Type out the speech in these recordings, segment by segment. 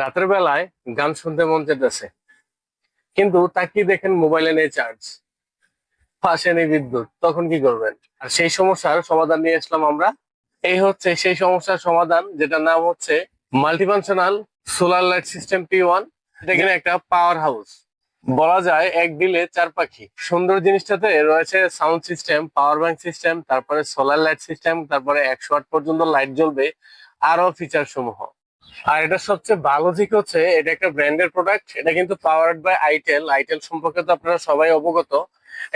রাতের বেলায় গান শুনতে মন যেতেছে কিন্তু তাকিয়ে দেখেন মোবাইলে নেই চার্জ পাশে নেই বিদ্যুৎ, তখন কি করবেন? আর সেই সমস্যার সমাধান নিয়ে আসলাম আমরা। এই হচ্ছে সেই সমস্যার সমাধান, যেটার নাম হচ্ছে multifunctional solar light system P one এটা একটা পাওয়ার হাউস বলা যায় এক দিলে চার পাখি। সুন্দর জিনিসটাতে রয়েছে sound system power bank system তারপরে সোলার লাইট সিস্টেম তারপরে একশো আট পর্যন্ত লাইট জ্বলবে। আরও ফিচার সমূহ। আর এটা সবচেয়ে ভালো দিক হচ্ছে, এটা একটা ব্র্যান্ডের প্রোডাক্ট এটা কিন্তু পাওয়ার্ড বাই আইটেল আইটেল সম্পর্কে তো আপনারা সবাই অবগত।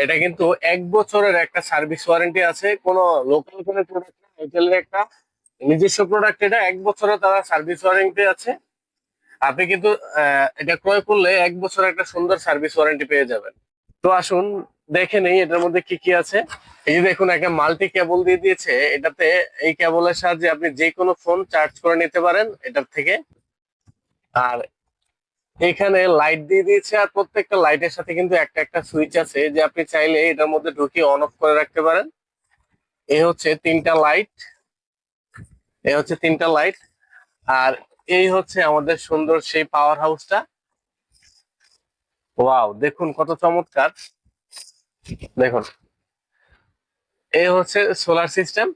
এটা কিন্তু এক বছরের একটা সার্ভিস ওয়ারেন্টি আছে। কোনো লোকাল কোনো প্রোডাক্ট আইটেলের একটা নিজস্ব প্রোডাক্ট এটা এক বছরের তারা সার্ভিস ওয়ারেন্টি আছে। আপনি কিন্তু এটা ক্রয় করলে এক বছর একটা সুন্দর সার্ভিস ওয়ারেন্টি পেয়ে যাবেন। তো আসুন দেখে নেই এটার মধ্যে কি কি আছে? এই যে দেখুন, একটা মাল্টি কেবল দিয়ে দিয়েছে। এটাতে এই কেবলের সাহায্যে আপনি যে কোনো ফোন চার্জ করে নিতে পারেন এটার থেকে। আর এখানে লাইট দিয়ে দিয়েছে, আর প্রত্যেকটা লাইটের সাথে কিন্তু একটা একটা সুইচ আছে যে আপনি চাইলে এটার মধ্যে ঢুকিয়ে অন অফ করে রাখতে পারেন। এ হচ্ছে তিনটা লাইট। এ হচ্ছে তিনটা লাইট। আর এই হচ্ছে আমাদের সুন্দর সেই পাওয়ার হাউসটা ওয়াও দেখুন কত চমৎকার। দেখুন। এই হচ্ছে সোলার সিস্টেম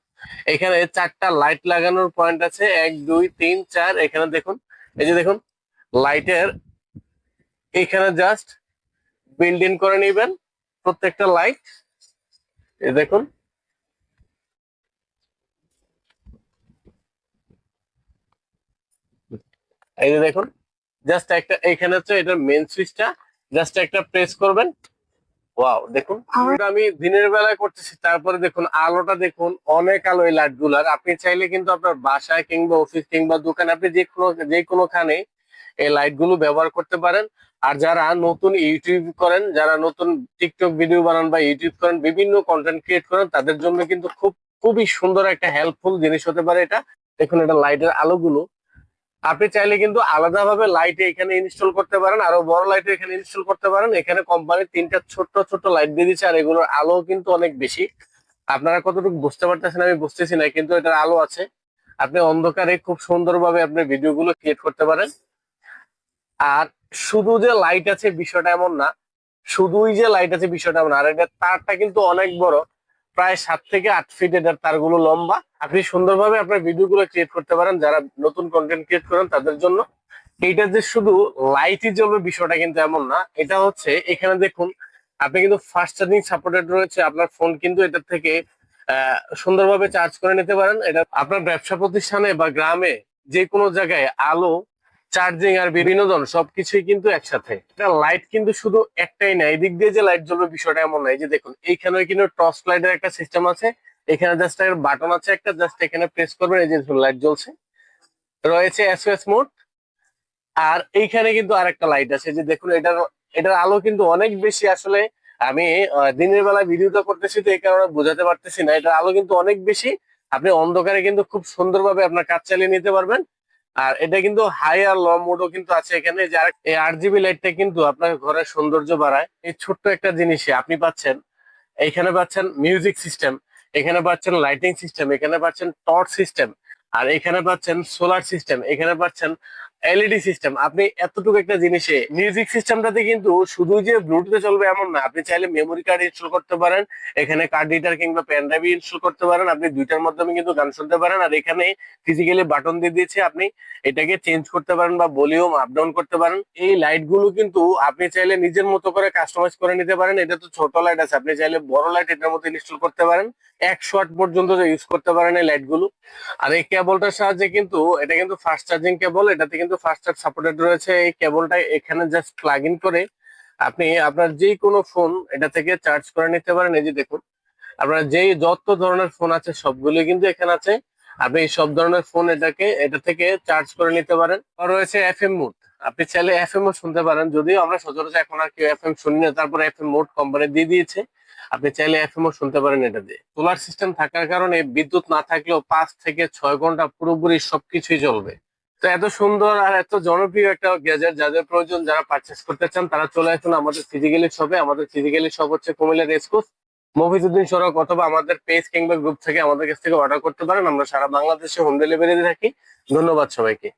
এখানে চারটা লাইট লাগানোর পয়েন্ট আছে। এক, দুই, তিন, চার। এখানে দেখুন, এই যে দেখুন লাইটের এখানে জাস্ট বিল্ড ইন করে নিবেন প্রত্যেকটা লাইট এই দেখুন। এই যে দেখুন জাস্ট একটা, এখানে হচ্ছে এটার মেন সুইচটা জাস্ট একটা প্রেস করবেন। ওয়াও দেখুন। আমি দিনের বেলায় করতেছি তারপরে দেখুন আলোটা দেখুন অনেক আলো এই লাইটগুলার। আপনি চাইলে কিন্তু আপনার বাসায় কিংবা অফিস কিংবা দোকানে আপনি যে কোনো যে কোনোখানে এই লাইটগুলো ব্যবহার করতে পারেন। আর যারা নতুন ইউটিউব করেন যারা নতুন টিকটক ভিডিও বানান বা ইউটিউব করেন বিভিন্ন কন্টেন্ট ক্রিয়েট করেন তাদের জন্য কিন্তু খুব খুবই সুন্দর একটা হেল্পফুল জিনিস হতে পারে এটা। দেখুন এটা লাইটের আলোগুলো। আপনি চাইলে কিন্তু আলাদাভাবে লাইট এখানে ইনস্টল করতে পারেন, আরও বড় লাইট এখানে ইনস্টল করতে পারেন। এখানে কোম্পানির তিনটা ছোট্ট ছোট্ট লাইট দিয়ে দিচ্ছে আর এগুলোর আলো কিন্তু অনেক বেশি। আপনারা কতটুকু বুঝতে পারতেছেন আমি বুঝতেছি না, কিন্তু এটার আলো আছে। আপনি অন্ধকারে খুব সুন্দরভাবে আপনার ভিডিওগুলো ক্রিয়েট করতে পারেন। আর শুধু যে লাইট আছে বিষয়টা এমন না, শুধুই যে লাইট আছে বিষয়টা এমন আর এটা তারটা কিন্তু অনেক বড়। প্রায় সাত থেকে আট ফিট এটার তারগুলো লম্বা। আপনি সুন্দরভাবে আপনার ভিডিওগুলো ক্রিয়েট করতে পারেন। যারা নতুন কন্টেন্ট ক্রিয়েট করেন, তাদের জন্য। এইটা যে শুধু লাইটই জ্বলবে বিষয়টা কিন্তু এমন না। এটা হচ্ছে, এখানে দেখুন, আপনি কিন্তু ফাস্ট চার্জিং সাপোর্টেড রয়েছে। আপনার ফোন কিন্তু এটার থেকে সুন্দরভাবে চার্জ করে নিতে পারেন। এটা আপনার ব্যবসা প্রতিষ্ঠানে বা গ্রামে যে কোনো জায়গায় আলো চার্জিং আর বিনোদন সবকিছুই কিন্তু একসাথে। এটা লাইট কিন্তু শুধু একটাই না, এদিক দিয়ে যে লাইট জ্বলবে বিষয়টা এমন নাই যে দেখুন এইখানে কিন্তু টর্চ লাইটের একটা সিস্টেম আছে। এখানে জাস্ট একটা বাটন আছে একটা জাস্ট এখানে প্রেস করবেন, এই যে লাইট জ্বলছে। রয়েছে এসওএস মোড আর এইখানে কিন্তু আরেকটা লাইট আছে যে দেখুন, এটার এটার আলো কিন্তু অনেক বেশি আসলে। আমি দিনের বেলা ভিডিওটা করতেছি তো এই কারণে বোঝাতে পারতেছি না। এটার আলো কিন্তু অনেক বেশি। আপনি অন্ধকারে কিন্তু খুব সুন্দরভাবে আপনার কাজ চালিয়ে নিতে পারবেন। আর এটা কিন্তু হাই আর লো মোডও কিন্তু আছে এখানে, যে আরেক- এই আট জিবি লাইটটা কিন্তু আপনার ঘরের সৌন্দর্য বাড়ায়। এই ছোট্ট একটা জিনিসে আপনি পাচ্ছেন, এখানে পাচ্ছেন মিউজিক সিস্টেম এখানে পাচ্ছেন লাইটিং সিস্টেম এখানে পাচ্ছেন টর্চ সিস্টেম আর এখানে পাচ্ছেন সোলার সিস্টেম এখানে পাচ্ছেন এলইডি সিস্টেম আপনি এতটুকু একটা জিনিসে মিউজিক সিস্টেমটাতে কিন্তু শুধু যে ব্লুটুথে চলবে এমন না, আপনি চাইলে মেমোরি কার্ড ইনস্টল করতে পারেন, এখানে কার্ড রিডার কিংবা পেন ড্রাইভ ইনস্টল করতে পারেন, আপনি দুইটার মাধ্যমে কিন্তু গান শুনতে পারেন, আর এখানে ফিজিক্যালি বাটন দিয়ে দিয়েছে, আপনি এটাকে চেঞ্জ করতে পারেন বা ভলিউম আপ ডাউন করতে পারেন। এই লাইটগুলো কিন্তু আপনি চাইলে নিজের মতো করে কাস্টমাইজ করে নিতে পারেন, এটা তো ছোট লাইট আছে, আপনি চাইলে বড় লাইট এটার মধ্যে ইনস্টল করতে পারেন। একশো ওয়াট পর্যন্ত ইউজ করতে পারেন এই লাইটগুলো। আর এই কেবলটার সাহায্যে কিন্তু, এটা কিন্তু ফাস্ট চার্জিং কেবল এটাতে কিন্তু ফাস্ট চার্জ সাপোর্টেড রয়েছে। এই কেবলটা এখানে জাস্ট প্লাগ ইন করে আপনি আপনার যে কোনো ফোন এটা থেকে চার্জ করে নিতে পারেন। এই যে দেখুন, আপনার যেই যত ধরনের ফোন আছে সবগুলো কিন্তু এখানে আছে। আপনি সব ধরনের ফোন এটাকে, এটা থেকে চার্জ করে নিতে পারেন। রয়েছে এফ এম মোড আপনি চাইলে এফ এম শুনতে পারেন। যদিও আমরা সচরাচর এখন আর কেউ এফ এম শুনি না, তারপরে এফ এম মোড কোম্পানি দিয়ে দিয়েছে। আপনি চাইলে এফ এম শুনতে পারেন এটা দিয়ে। সোলার সিস্টেম থাকার কারণে বিদ্যুৎ না থাকলেও পাঁচ থেকে ছয় ঘণ্টা পুরোপুরি সবকিছুই চলবে। তো এত সুন্দর আর এত জনপ্রিয় একটা গ্যাজেট যাদের প্রয়োজন যারা পারচেস করতে চান, তারা চলে আসুন আমাদের ফিজিক্যালি শপে আমাদের ফিজিক্যালি শপ হচ্ছে কুমিল্লা রেসকোস মফিজুদ্দিন সড়ক অথবা আমাদের পেজ কিংবা গ্রুপ থেকে আমাদের কাছ থেকে অর্ডার করতে পারেন। আমরা সারা বাংলাদেশে হোম ডেলিভারি থাকি। ধন্যবাদ সবাইকে।